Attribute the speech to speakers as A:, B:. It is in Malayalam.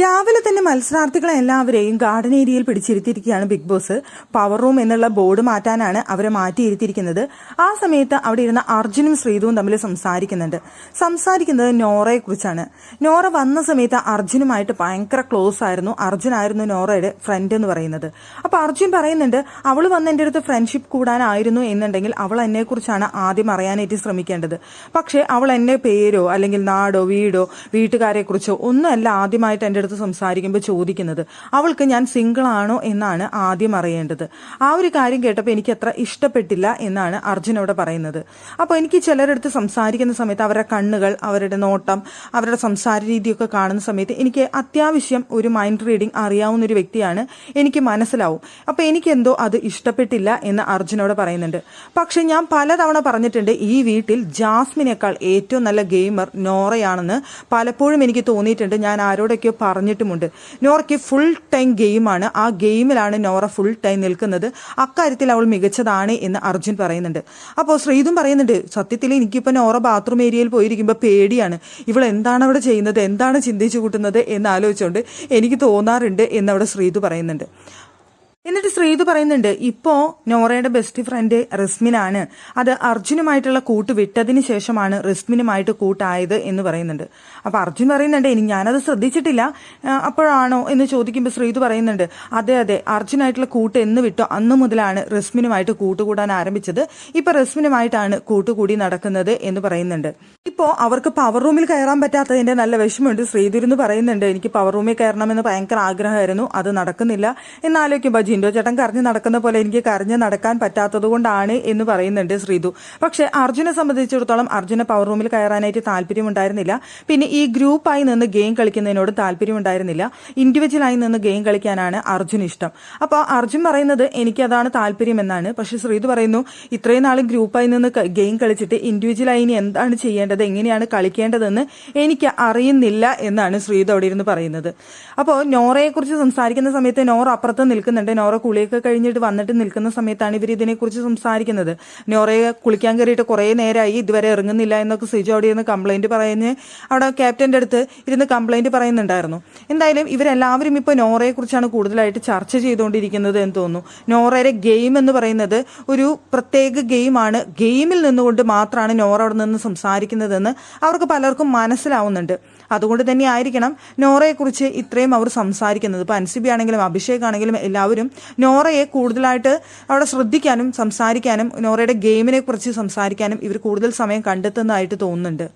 A: രാവിലെ തന്നെ മത്സരാർത്ഥികളെ എല്ലാവരെയും ഗാർഡൻ ഏരിയയിൽ പിടിച്ചിരുത്തിയിരിക്കുകയാണ് ബിഗ് ബോസ്. പവർ റൂം എന്നുള്ള ബോർഡ് മാറ്റാനാണ് അവരെ മാറ്റിയിരുത്തിയിരിക്കുന്നത്. ആ സമയത്ത് അവിടെ ഇരുന്ന അർജുനും ശ്രീതുവും തമ്മിൽ സംസാരിക്കുന്നുണ്ട്. സംസാരിക്കുന്നത് നോറയെ കുറിച്ചാണ് നോറ വന്ന സമയത്ത് അർജുനുമായിട്ട് ഭയങ്കര ക്ലോസ് ആയിരുന്നു. അർജുനായിരുന്നു നോറയുടെ ഫ്രണ്ട് എന്ന് പറയുന്നത്. അപ്പോൾ അർജുൻ പറയുന്നുണ്ട് അവൾ വന്ന എന്റെ അടുത്ത് ഫ്രണ്ട്ഷിപ്പ് കൂടാനായിരുന്നു എന്നുണ്ടെങ്കിൽ അവൾ എന്നെക്കുറിച്ചാണ് ആദ്യം അറിയാനായിട്ട് ശ്രമിക്കേണ്ടത്. പക്ഷേ അവൾ എന്നെ പേരോ അല്ലെങ്കിൽ നാടോ വീടോ വീട്ടുകാരെക്കുറിച്ചോ ഒന്നുമല്ല ആദ്യമായിട്ട് എന്റെ സംസാരിക്കുമ്പോൾ ചോദിക്കുന്നത് അവൾക്ക് ഞാൻ സിംഗിൾ ആണോ എന്നാണ് ആദ്യം അറിയേണ്ടത്. ആ ഒരു കാര്യം കേട്ടപ്പോൾ എനിക്ക് അത്ര ഇഷ്ടപ്പെട്ടില്ല എന്നാണ് അർജുനോട് പറയുന്നത്. അപ്പോൾ എനിക്ക് ചിലരടുത്ത് സംസാരിക്കുന്ന സമയത്ത് അവരുടെ കണ്ണുകൾ അവരുടെ നോട്ടം അവരുടെ സംസാര രീതിയൊക്കെ കാണുന്ന സമയത്ത് എനിക്ക് അത്യാവശ്യം ഒരു മൈൻഡ് റീഡിംഗ് അറിയാവുന്ന ഒരു വ്യക്തിയാണ് എനിക്ക് മനസ്സിലാവും. അപ്പോൾ എനിക്കെന്തോ അത് ഇഷ്ടപ്പെട്ടില്ല എന്ന് അർജുനോട് പറയുന്നുണ്ട്. പക്ഷെ ഞാൻ പലതവണ പറഞ്ഞിട്ടുണ്ട് ഈ വീട്ടിൽ ജാസ്മിനേക്കാൾ ഏറ്റവും നല്ല ഗെയിമർ നോറയാണെന്ന് പലപ്പോഴും എനിക്ക് തോന്നിയിട്ടുണ്ട്. ഞാൻ ആരോടൊക്കെയോ പറഞ്ഞിട്ടുമുണ്ട്. നോറയ്ക്ക് ഫുൾ ടൈം ഗെയിമാണ് ആ ഗെയിമിലാണ് നോറ ഫുൾ ടൈം നിൽക്കുന്നത്. അക്കാര്യത്തിൽ അവൾ മികച്ചതാണ് എന്ന് അർജുൻ പറയുന്നുണ്ട്. അപ്പോൾ ശ്രീതും പറയുന്നുണ്ട് സത്യത്തിൽ എനിക്കിപ്പോൾ നോറ ബാത്റൂം ഏരിയയിൽ പോയിരിക്കുമ്പോൾ പേടിയാണ്. ഇവൾ എന്താണ് അവിടെ ചെയ്യുന്നത്? എന്താണ് ചിന്തിച്ചു കൂട്ടുന്നത്? എന്ന് ആലോചിച്ചുകൊണ്ട് എനിക്ക് തോന്നാറുണ്ട് എന്നവിടെ ശ്രീതു പറയുന്നുണ്ട്. എന്നിട്ട് ശ്രീതു പറയുന്നുണ്ട് ഇപ്പോ നോറയുടെ ബെസ്റ്റ് ഫ്രണ്ട് റിസ്മിനാണ്. അത് അർജുനുമായിട്ടുള്ള കൂട്ട് വിട്ടതിന് ശേഷമാണ് റിസ്മിനുമായിട്ട് കൂട്ടായത് എന്ന് പറയുന്നുണ്ട്. അപ്പൊ അർജുൻ പറയുന്നുണ്ട് ഇനി ഞാനത് ശ്രദ്ധിച്ചിട്ടില്ല അപ്പോഴാണോ എന്ന് ചോദിക്കുമ്പോൾ ശ്രീതു പറയുന്നുണ്ട് അതെ അതെ അർജുനായിട്ടുള്ള കൂട്ട് എന്ന് വിട്ടോ അന്ന് മുതലാണ് റിസ്മിനുമായിട്ട് കൂട്ടുകൂടാൻ ആരംഭിച്ചത്. ഇപ്പൊ റിസ്മിനുമായിട്ടാണ് കൂട്ടുകൂടി നടക്കുന്നത് എന്ന് പറയുന്നുണ്ട്. ഇപ്പോ അവർക്ക് പവർ റൂമിൽ കയറാൻ പറ്റാത്തതിന്റെ നല്ല വിഷമമുണ്ട്. ശ്രീധുരുന്ന് പറയുന്നുണ്ട് എനിക്ക് പവർ റൂമിൽ കയറണമെന്ന് ഭയങ്കര ആഗ്രഹമായിരുന്നു അത് നടക്കുന്നില്ല. എന്നാലോചിക്കുമ്പോൾ ജിൻഡോ ചേട്ടൻ കരഞ്ഞു നടക്കുന്ന പോലെ എനിക്ക് കരഞ്ഞു നടക്കാൻ പറ്റാത്തത് കൊണ്ടാണ് എന്ന് പറയുന്നുണ്ട് ശ്രീതു. പക്ഷെ അർജുനെ സംബന്ധിച്ചിടത്തോളം അർജുന പവർ റൂമിൽ കയറാനായിട്ട് താല്പര്യമുണ്ടായിരുന്നില്ല. പിന്നെ ഈ ഗ്രൂപ്പായി നിന്ന് ഗെയിം കളിക്കുന്നതിനോട് താല്പര്യമുണ്ടായിരുന്നില്ല. ഇൻഡിവിജ്വലായി നിന്ന് ഗെയിം കളിക്കാനാണ് അർജുൻ ഇഷ്ടം. അപ്പോൾ അർജുൻ പറയുന്നത് എനിക്കതാണ് താല്പര്യം എന്നാണ് പക്ഷെ ശ്രീതു പറയുന്നു ഇത്രയും നാളും ഗ്രൂപ്പായി നിന്ന് ഗെയിം കളിച്ചിട്ട് ഇൻഡിവിജ്വലായി ഇനി എന്താണ് ചെയ്യേണ്ടത്? എങ്ങനെയാണ് കളിക്കേണ്ടതെന്ന് എനിക്ക് അറിയുന്നില്ല എന്നാണ് ശ്രീതു അവിടെ ഇരുന്ന് പറയുന്നത്. അപ്പോൾ നോറയെക്കുറിച്ച് സംസാരിക്കുന്ന സമയത്ത് നോറ അപ്പുറത്ത് നിൽക്കുന്നുണ്ട്. നോറ കുളിയൊക്കെ കഴിഞ്ഞിട്ട് വന്നിട്ട് നിൽക്കുന്ന സമയത്താണ് ഇവർ ഇതിനെക്കുറിച്ച് സംസാരിക്കുന്നത്. നോറയെ കുളിക്കാൻ കയറിയിട്ട് കുറേ നേരമായി ഇതുവരെ ഇറങ്ങുന്നില്ല എന്നൊക്കെ സിജു അവിടെ ഇരുന്ന് കംപ്ലൈന്റ് പറയുന്ന. അവിടെ ക്യാപ്റ്റന്റെ അടുത്ത് ഇരുന്ന് കംപ്ലൈന്റ് പറയുന്നുണ്ടായിരുന്നു. എന്തായാലും ഇവരെല്ലാവരും ഇപ്പോൾ നോറയെ കുറിച്ചാണ് കൂടുതലായിട്ട് ചർച്ച ചെയ്തുകൊണ്ടിരിക്കുന്നത് എന്ന് തോന്നുന്നു. നോറയുടെ ഗെയിം എന്ന് പറയുന്നത് ഒരു പ്രത്യേക ഗെയിമാണ് ഗെയിമിൽ നിന്നുകൊണ്ട് മാത്രമാണ് നോറ അവിടെ നിന്ന് സംസാരിക്കുന്നതെന്ന് അവർക്ക് പലർക്കും മനസ്സിലാവുന്നുണ്ട്. അതുകൊണ്ട് തന്നെ ആയിരിക്കണം നോറയെക്കുറിച്ച് ഇത്രയും അവർ സംസാരിക്കുന്നത്. ഇപ്പോൾ അൻസിബി ആണെങ്കിലും അഭിഷേക് ആണെങ്കിലും എല്ലാവരും നോറയെ കൂടുതലായിട്ട് അവിടെ ശ്രദ്ധിക്കാനും സംസാരിക്കാനും നോറയുടെ ഗെയിമിനെ കുറിച്ച് സംസാരിക്കാനും ഇവർ കൂടുതൽ സമയം കണ്ടെത്തുന്നതായിട്ട് തോന്നുന്നുണ്ട്.